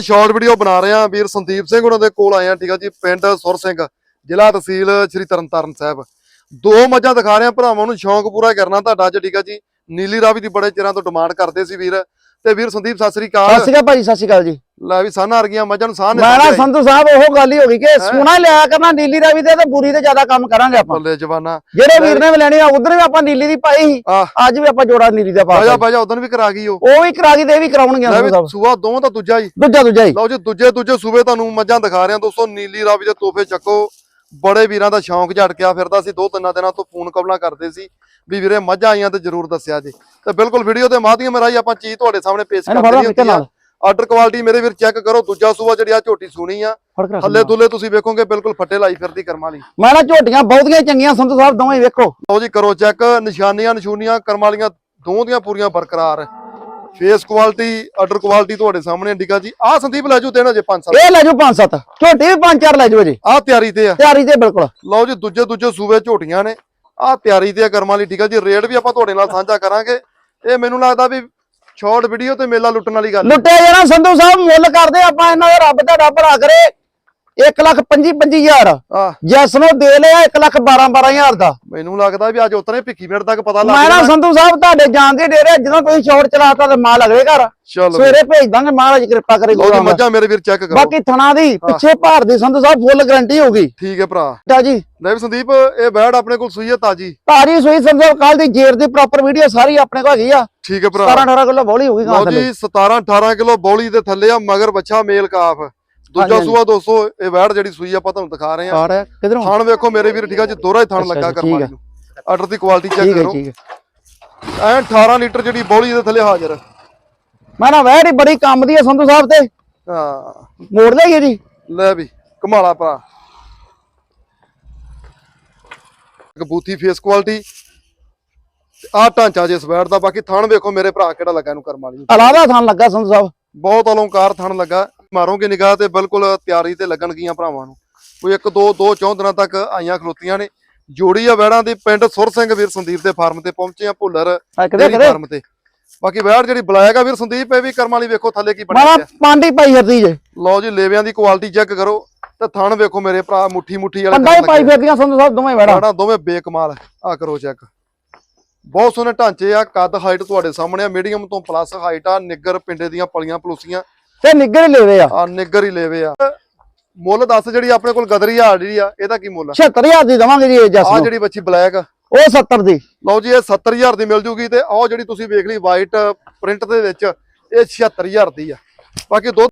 Short video ਬਣਾ ਰਹੇ ਆ ਵੀਰ ਸੰਦੀਪ ਸਿੰਘ ਉਹਨਾਂ ਦੇ ਕੋਲ ਆਏ ਆ ਠੀਕ ਆ ਜੀ, ਪਿੰਡ ਸੁਰ ਸਿੰਘ, ਜ਼ਿਲ੍ਹਾ ਤਹਿਸੀਲ ਸ੍ਰੀ ਤਰਨਤਾਰਨ ਸਾਹਿਬ। ਦੋ ਮੱਝਾਂ ਦਿਖਾ ਰਹੇ ਆ ਭਰਾਵਾਂ ਨੂੰ ਸ਼ੌਂਕ ਪੂਰਾ ਕਰਨਾ ਤੁਹਾਡਾ ਅੱਜ, ਠੀਕ ਆ ਜੀ। ਨੀਲੀ ਰਾਵੀ ਦੀ ਬੜੇ ਚਿਰਾਂ ਤੋਂ ਡਿਮਾਂਡ ਕਰਦੇ ਸੀ ਵੀਰ। ਤੇ ਵੀਰ ਸੰਦੀਪ ਸਤਿ ਸ੍ਰੀ ਸਤਿ ਸ਼੍ਰੀ ਅਕਾਲ ਭਾਈ ਸਤਿ ਸ਼੍ਰੀ ਅਕਾਲ ਜੀ। ਲੈ ਵੀ ਸਾਨ ਆ ਰਗੀਆਂ ਮੱਝਾਂ ਨੂੰ ਸਾਨ ਨੇ ਮੈਂ ਨਾ ਸਾਂਭਿਆ ਈ। ਸੰਧੂ ਸਾਹਿਬ ਉਹ ਗੱਲ ਹੀ ਹੋ ਗਈ ਕਿ ਸੋਨਾ ਲਿਆ ਕਰਨਾ ਨੀਲੀ ਰਾਵੀ ਤੇ ਤੇ ਬੁਰੀ ਤੇ ਜ਼ਿਆਦਾ ਕੰਮ ਕਰਾਂਗੇ ਆਪਾਂ। ਬੱਲੇ ਜਵਾਨਾ। ਜਿਹੜੇ ਵੀਰ ਨੇ ਲੈਣੀ ਆ ਉਧਰ ਵੀ ਆਪਾਂ ਨੀਲੀ ਦੀ ਪਾਈ ਸੀ। ਅੱਜ ਵੀ ਆਪਾਂ ਜੋੜਾ ਨੀਲੀ ਦਾ ਪਾ ਬਾਜਾ। ਬਾਜਾ ਉਦੋਂ ਵੀ ਕਰਾ ਗਈ ਉਹ। ਉਹ ਵੀ ਕਰਾ ਗਈ ਤੇ ਵੀ ਕਰਾਉਣਗੇ ਸਾਹਿਬ। ਸੂਆ ਦੋਵਾਂ ਦਾ ਦੂਜਾ ਹੀ। ਦੂਜਾ ਦੂਜਾ ਹੀ। ਲਓ ਜੀ ਦੂਜੇ ਦੂਜੇ ਸੂਬੇ ਤੁਹਾਨੂੰ ਮੱਝਾਂ ਦਿਖਾ ਰਹੇ। ਹਾਂ ਦੋਸਤੋ ਨੀਲੀ ਰਾਵੀ ਦੇ ਤੋਹਫੇ ਚੱਕੋ। ਬੜੇ ਵੀਰਾਂ ਦਾ ਸ਼ੌਂਕ ਝਟਕਿਆ ਫਿਰਦਾ ਸੀ ਦੋ ਤਿੰਨਾਂ ਦਿਨਾਂ ਤੋਂ ਫੋਨ ਕਬਲਾਂ ਕਰਦੇ ਸੀ ਵੀ ਵੀਰੇ ਮੱਝਾਂ ਆਈਆਂ ਤੇ ਜਰੂਰ ਦੱਸਿਆ ਜੀ। ਤੇ ਬਿਲਕੁਲ ਵੀਡੀਓ ਦੇ ਮਾਧਿਅਮ ਰਾਹੀਂ ਆਪਾਂ ਚੀਜ਼ ਤੁਹਾਡੇ ਸਾਹਮਣੇ ਪੇਸ਼ ਕਰਦੇ ਹੁੰਦੀ ਆ ਆਰਡਰ ਕੁਆਲਿਟੀ ਮੇਰੇ ਵੀਰ ਚੈੱਕ ਕਰੋ ਦੂਜਾ ਸੂਆ ਜਿਹੜੀ ਆ ਝੋਟੀ ਸੁਣੀ ਆ। ਥੱਲੇ ਥੁੱਲੇ ਤੁਸੀਂ ਵੇਖੋਗੇ ਬਿਲਕੁਲ ਫੱਟੇ ਲਾਈ ਫਿਰਦੀ ਕਰਮਾਂ ਵਾਲੀ। ਮੈਂ ਨਾ ਝੋਟੀਆਂ ਬਹੁਤੀਆਂ ਚੰਗੀਆਂ ਸੰਧੂ ਸਾਹਿਬ ਦੋਵੇਂ ਵੇਖੋ। ਲਓ ਜੀ ਕਰੋ ਚੈੱਕ ਨਿਸ਼ਾਨੀਆਂ ਨਸ਼ੂਨੀਆਂ ਕਰਮਾਂ ਵਾਲੀਆਂ ਦੋਹਾਂ ਦੀਆਂ ਪੂਰੀਆਂ ਬਰਕਰਾਰ। ਫੇਸ ਕੁਆਲਿਟੀ ਆਰਡਰ ਕੁਆਲਿਟੀ ਤੁਹਾਡੇ ਸਾਹਮਣੇ ਡਿਗਾ ਜੀ। ਆਹ ਸੰਦੀਪ ਲੈ ਜੂ ਦੇਣਾ ਜੇ 5 ਇਹ ਲੈ ਪੰਜ ਸੱਤ। ਝੋਟੀ ਵੀ ਪੰਜ ਚਾਰ ਲੈ ਜਾਓ ਜੀ। ਆਹ ਤਿਆਰੀ ਤੇ ਆ। ਤਿਆਰੀ ਤੇ ਬਿਲਕੁਲ। ਲਓ ਜੀ ਦੂਜੇ ਦੂਜੇ ਸੂਬੇ ਝੋਟੀਆਂ ਨੇ। ਆਹ ਤਿਆਰੀ ਤੇ ਆ ਕਰਮਾਂ ਲਈ ਠੀਕ ਆ ਜੀ। ਰੇਟ ਵੀ ਆਪਾਂ ਤੁਹਾਡੇ ਨਾਲ ਸਾਂਝਾ ਕਰਾਂਗੇ। ਇਹ ਮੈਨੂੰ ਲੱਗਦਾ ਵੀ ਸ਼ਾਰਟ ਵੀਡੀਓ ਤੇ ਮੇਲਾ ਲੁੱਟਣ ਵਾਲੀ ਗੱਲ ਲੁੱਟਿਆ ਜਾਣਾ ਸੰਧੂ ਸਾਹਿਬ ਮੁੱਲ ਕਰਦੇ ਆਪਾਂ ਇਹਨਾਂ ਦਾ ਰੱਬ ਦਾ ਭਰਾ ਕਰੇ। 1 ਲੱਖ 25 25000 ਆ ਜੈਸ ਨੂੰ ਦੇ ਲਿਆ 1 ਲੱਖ 12 12000 ਦਾ। ਮੈਨੂੰ ਲੱਗਦਾ ਵੀ ਅੱਜ ਉਤਰੇ ਭਿੱਖੀ ਮਿੰਟ ਤੱਕ ਪਤਾ ਲੱਗ ਮੈਂ ਨਾ ਜਾਣਾ। ਸੰਧੂ ਸਾਹਿਬ ਤੁਹਾਡੇ ਜਾਣ ਦੇ ਡੇਰੇ ਜਦੋਂ ਤੁਸੀਂ ਸ਼ਾਰਟ ਚਲਾਤਾ ਤੇ ਮਾਲ ਅਗਲੇ ਘਰ ਚਲੋ ਸਵੇਰੇ ਭੇਜ ਦਾਂਗੇ ਮਹਾਰਾਜ ਕਿਰਪਾ ਕਰੇ ਲਓ ਜੀ ਗੁਰੂ ਮੱਝਾਂ ਮੇਰੇ ਵੀਰ ਚੈੱਕ ਕਰੋ। ਬਾਕੀ ਥਣਾ ਦੀ ਪਿੱਛੇ ਭਾਰ ਦੀ ਸੰਧੂ ਸਾਹਿਬ ਫੁੱਲ ਗਾਰੰਟੀ ਹੋਗੀ ਠੀਕ ਹੈ ਭਰਾ। ਟਾ ਜੀ। ਲੈ ਵੀ ਸੰਦੀਪ ਇਹ ਬੈੜ ਆਪਣੇ ਕੋਲ ਸੂਈ ਹੈ ਤਾਜੀ। ਤਾਰੀ ਸੂਈ ਸੰਧੂ ਸਾਹਿਬ ਕੱਲ ਦੀ ਜੇਰ ਦੀ ਪ੍ਰੋਪਰ ਵੀਡੀਓ ਸਾਰੀ ਆਪਣੇ ਕੋਲ ਹੈਗੀ ਆ। ਠੀਕ ਹੈ ਭਰਾ। 17 18 ਕਿਲੋ ਬੋਲੀ ਹੋਗੀ ਗਾਂ ਲਓ ਥੱਲੇ। ਜੀ 17 18 ਕਿਲੋ ਬੌਲੀ ਦੇ ਥੱਲੇ ਆ ਮਗਰ ਬੱਚਾ ਮੇਲ ਕਾਫ। ਦੂਜਾ। ਸੂਆ ਦੋਸਤੋ ਇਹ ਬੈੜ ਜਿਹੜੀ ਸੂਈ ਆਪਾਂ ਤੁਹਾਨੂੰ ਦਿਖਾ ਰਹੇ ਆ ਆ ਰਿਹਾ ਕਿਧਰੋਂ ਥਣ ਵੇਖੋ ਮੇਰੇ ਵੀਰ ਠੀਕ ਆ ਜੀ ਦੋਹਰਾ ਹੀ ਥਣ ਲੱਗਾ ਕਰਮਾਲੀ ਨੂੰ। ਆਰਡਰ ਦੀ ਕੁਆਲਿਟੀ ਚੈੱਕ ਹੈ ਕਰੋ। ਠੀਕ ਹੈ ਐ 18 ਲੀਟਰ ਜਿਹੜੀ ਬੌਲੀ ਦੇ ਥੱਲੇ ਹਾਜ਼ਰ। ਮੈਂ ਨਾ ਵੈੜੀ ਬੜੀ ਕੰਮ ਦੀ ਹੈ ਸੰਧੂ ਸਾਹਿਬ ਤੇ। ਹਾਂ। ਮੋੜ ਲਈਏ ਜੀ ਲੈ ਵੀ ਕਮਾਲਾ ਭਰਾ। ਇੱਕ ਬੂਥੀ ਫੇਸ ਕੁਆਲਿਟੀ ਆ ਢਾਂਚਾ ਜੇ ਸਵੈੜ ਦਾ ਬਾਕੀ ਥਣ ਵੇਖੋ ਮੇਰੇ ਭਰਾ ਕਿਹੜਾ ਲੱਗਾ ਇਹਨੂੰ ਕਰਮਾਲੀ ਨੂੰ। ਅਲਾਵਾ ਥਾਨ ਲੱਗਾ ਸੰਧੂ ਸਾਹਿਬ। ਬਹੁਤ ਅਲੰਕਾਰ ਥਣ ਲੱਗਾ। ਮਾਰੋਗੇ ਨਿਗਾਹ ਤੇ ਬਿਲਕੁਲ ਤਿਆਰੀ ਤੇ ਲੱਗਣ ਗਈਆਂ ਭਰਾਵਾਂ ਨੂੰ। ਕੋਈ ਇੱਕ ਦੋ ਦੋ ਚੌਂ ਦਿਨਾਂ ਤੱਕ ਆਈਆਂ ਖਲੋਤੀਆਂ ਨੇ। ਜੋੜੀ ਆ ਵੈੜਾਂ ਦੀ ਪਿੰਡ ਸੁਰ ਸਿੰਘ ਵੀਰ ਸੰਦੀਪ ਦੇ ਫਾਰਮ ਤੇ ਪਹੁੰਚੇ ਆ ਭੁੱਲਰ ਫਾਰਮ ਤੇ। ਬਾਕੀ ਵੈੜ ਜਿਹੜੀ ਬੁਲਾਏਗਾ ਵੀਰ ਸੰਦੀਪ ਇਹ ਵੀ ਕਰਮ ਵਾਲੀ ਵੇਖੋ ਥੱਲੇ ਕੀ ਬਣਿਆ ਪਾਂਡੀ ਪਾਈ ਫਿਰਦੀ ਜੇ। ਲਓ ਜੀ ਲੇਵਿਆਂ ਦੀ ਕੁਆਲਿਟੀ ਚੈੱਕ ਕਰੋ ਤੇ ਥਣ ਵੇਖੋ ਮੇਰੇ ਭਰਾ ਮੁੱਠੀ ਮੁੱਠੀ ਵਾਲੇ ਕੰਡਾ ਪਾਈ ਫਿਰਦੀਆਂ ਸੰਧੂ ਸਾਹਿਬ ਦੋਵੇਂ ਵੜਾ ਵੈੜਾਂ ਦੋਵੇਂ ਬੇਕਮਾਲ ਆ ਕਰੋ ਚੈੱਕ। ਬਹੁਤ ਸੋਹਣੇ ਢਾਂਚੇ ਆ ਕੱਦ ਹਾਈਟ ਤੁਹਾਡੇ ਸਾਹਮਣੇ ਆ ਮੀਡੀਅਮ ਤੋਂ ਪਲੱਸ ਹਾਈਟ ਆ ਨਿੱਗਰ ਪਿੰਡੇ ਦੀਆਂ ਪਲੀਆਂ ਪਲੂਸੀਆਂ ਤੇ ਨਿੱਗਰ ਹੀ ਲੈਵੇ ਆ। ਆ ਨਿੱਗਰ ਹੀ ਲੇਵੇ ਆ। ਮੁੱਲ ਦੱਸ ਜਿਹੜੀ ਆਪਣੇ ਕੋਲ ਗਦਰੀ ਹਾਲ ਜਿਹੜੀ ਆ ਇਹਦਾ ਕੀ ਮੁੱਲ ਆ? 76000 ਦੀ ਦਵਾਂਗੇ ਜੀ ਇਹ ਜੱਸ ਨੂੰ। ਜਿਹੜੀ ਬੱਚੀ ਬਲੈਕ ਉਹ 70 ਦੀ। ਲਓ ਜੀ ਇਹ 70000 ਦੀ ਮਿਲ ਜੂਗੀ ਤੇ ਆਹ ਜਿਹੜੀ ਤੁਸੀਂ ਵੇਖ ਲਈ ਵਾਈਟ ਪ੍ਰਿੰਟ ਦੇ ਵਿੱਚ ਇਹ 76000 ਦੀ ਆ। ਬਾਕੀ ਦੁੱਧ